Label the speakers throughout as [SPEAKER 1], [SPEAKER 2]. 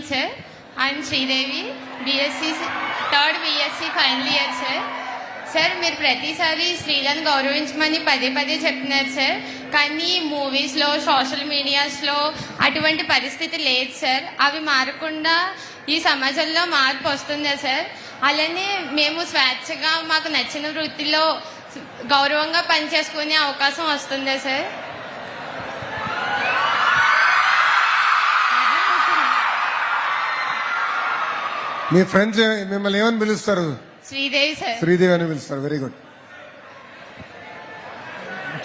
[SPEAKER 1] Evening sir I'm Sridevi BSc third BSc final year sir sir మీరు ప్రతిసారి స్త్రీలను గౌరవించమని పదే పదే చెప్తున్నారు సార్ కానీ మూవీస్లో సోషల్ మీడియాస్లో అటువంటి పరిస్థితి లేదు సార్ అవి మారకుండా ఈ సమాజంలో మార్పు వస్తుందా సార్ అలానే మేము స్వేచ్ఛగా మాకు నచ్చిన వృత్తిలో గౌరవంగా పనిచేసుకునే అవకాశం వస్తుందా సార్
[SPEAKER 2] మీ ఫ్రెండ్స్ మిమ్మల్ని ఏమని పిలుస్తారు?
[SPEAKER 1] శ్రీదేవి సార్.
[SPEAKER 2] శ్రీదేవి అని పిలుస్తారు. వెరీ గుడ్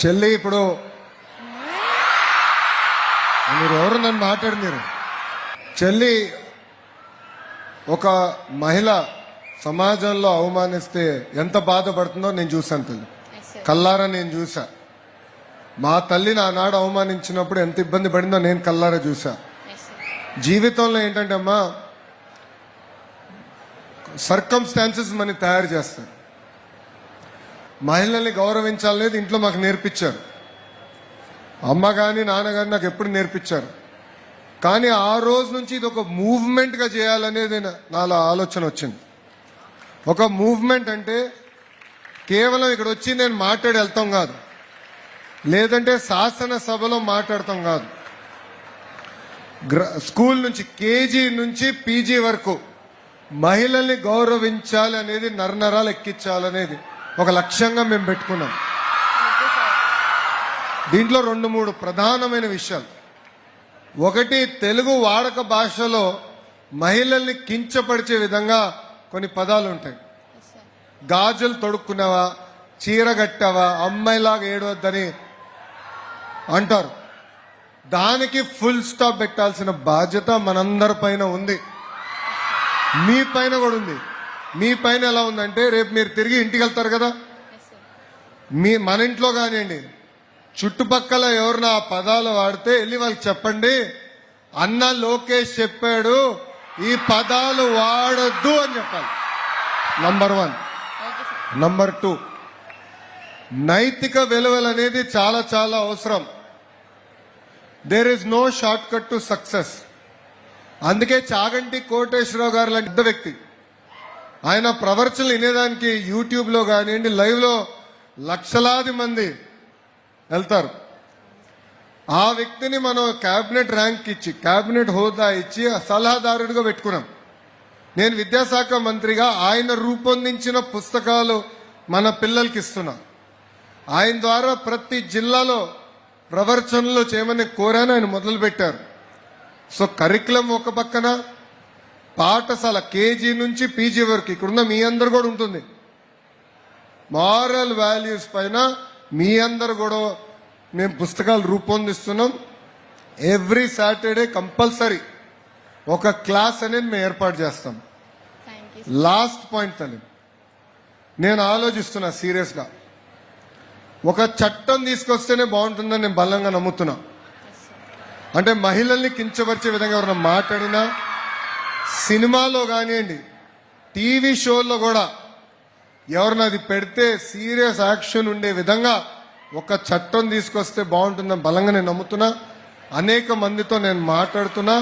[SPEAKER 2] చెల్లి ఇప్పుడు మీరు ఎవరు నన్ను మాట్లాడు మీరు? చెల్లి ఒక మహిళ సమాజంలో అవమానిస్తే ఎంత బాధపడుతుందో నేను చూశాను తల్లి. కల్లారా నేను చూసా మా తల్లిని ఆనాడు అవమానించినప్పుడు ఎంత ఇబ్బంది పడిందో నేను కల్లారా చూసా. జీవితంలో ఏంటంటే అమ్మా సర్కమ్స్టాన్సెస్ మనం తయారు చేస్తాయి మహిళల్ని గౌరవించాలనేది ఇంట్లో మాకు నేర్పించారు. అమ్మ కానీ నాన్నగారు నాకు ఎప్పుడు నేర్పించారు. కానీ ఆ రోజు నుంచి ఇది ఒక మూవ్మెంట్గా చేయాలనేది నా- నాలో ఆలోచన వచ్చింది. ఒక మూవ్మెంట్ అంటే కేవలం ఇక్కడ వచ్చి నేను మాట్లాడి వెళ్తాం కాదు. లేదంటే శాసనసభలో మాట్లాడతాం కాదు. గ్ర- స్కూల్ నుంచి కేజీ నుంచి పీజీ వరకు మహిళల్ని గౌరవించాలి అనేది నరనరాలు ఎక్కించాలనేది ఒక లక్ష్యంగా మేము పెట్టుకున్నాం. దీంట్లో రెండు మూడు ప్రధానమైన విషయాలు. ఒకటి తెలుగు వాడక భాషలో మహిళల్ని కించపరిచే విధంగా కొన్ని పదాలు ఉంటాయి. గాజులు తొడుక్కున్నావా చీర కట్టావా అమ్మాయిలాగా ఏడవద్దని అంటారు. దానికి ఫుల్ స్టాప్ పెట్టాల్సిన బాధ్యత మనందరి పైన ఉంది. మీ పైన కూడా ఉంది. మీ పైన ఎలా ఉందంటే రేపు మీరు తిరిగి ఇంటికి వెళ్తారు కదా? మీ మన ఇంట్లో కానివ్వండి. చుట్టుపక్కల ఎవరిన ఆ పదాలు వాడితే వెళ్ళి వాళ్ళకి చెప్పండి. అన్న లోకేష్ చెప్పాడు ఈ పదాలు వాడొద్దు అని చెప్పాలి. నంబర్ వన్ నంబర్ టూ నైతిక విలువలు అనేది చాలా చాలా అవసరం. There is no shortcut to success అందుకే చాగంటి కోటేశ్వరరావు గారు లాంటి పెద్ద వ్యక్తి. ఆయన ప్రవర్చనలు వినేదానికి యూట్యూబ్లో కానివ్వండి లైవ్లో లక్షలాది మంది వెళ్తారు. ఆ వ్యక్తిని మనం క్యాబినెట్ ర్యాంక్ ఇచ్చి క్యాబినెట్ హోదా ఇచ్చి సలహాదారుడిగా పెట్టుకున్నాం. నేను విద్యాశాఖ మంత్రిగా ఆయన రూపొందించిన పుస్తకాలు మన పిల్లలకి ఇస్తున్నా. ఆయన ద్వారా ప్రతి జిల్లాలో ప్రవర్చనలు చేయమని కోరాను ఆయన మొదలుపెట్టారు. సో కరికులం ఒక పక్కన పాఠశాల కేజీ నుంచి పీజీ వరకు ఇక్కడున్న మీ అందరు కూడా ఉంటుంది. మారల్ వాల్యూస్ పైన మీ అందరు కూడా మేము పుస్తకాలు రూపొందిస్తున్నాం. ఎవ్రీ సాటర్డే కంపల్సరీ ఒక క్లాస్ అనేది మేము ఏర్పాటు చేస్తాం. లాస్ట్ పాయింట్ తల్లి నేను ఆలోచిస్తున్నా సీరియస్గా. ఒక చట్టం తీసుకొస్తేనే బాగుంటుందని నేను బలంగా నమ్ముతున్నా. అంటే మహిళల్ని కించపరిచే విధంగా ఎవరైనా మాట్లాడినా సినిమాలో కానివ్వండి టీవీ షోల్లో కూడా ఎవరిని అది పెడితే సీరియస్ యాక్షన్ ఉండే విధంగా ఒక చట్టం తీసుకొస్తే బాగుంటుందని బలంగా నేను నమ్ముతున్నా. అనేక మందితో నేను మాట్లాడుతున్నా.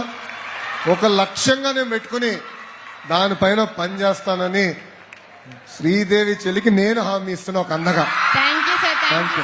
[SPEAKER 2] ఒక లక్ష్యంగా నేను పెట్టుకుని దానిపైన పనిచేస్తానని శ్రీదేవి చెల్లికి నేను హామీ ఇస్తున్నా ఒక అన్నగా
[SPEAKER 1] thank you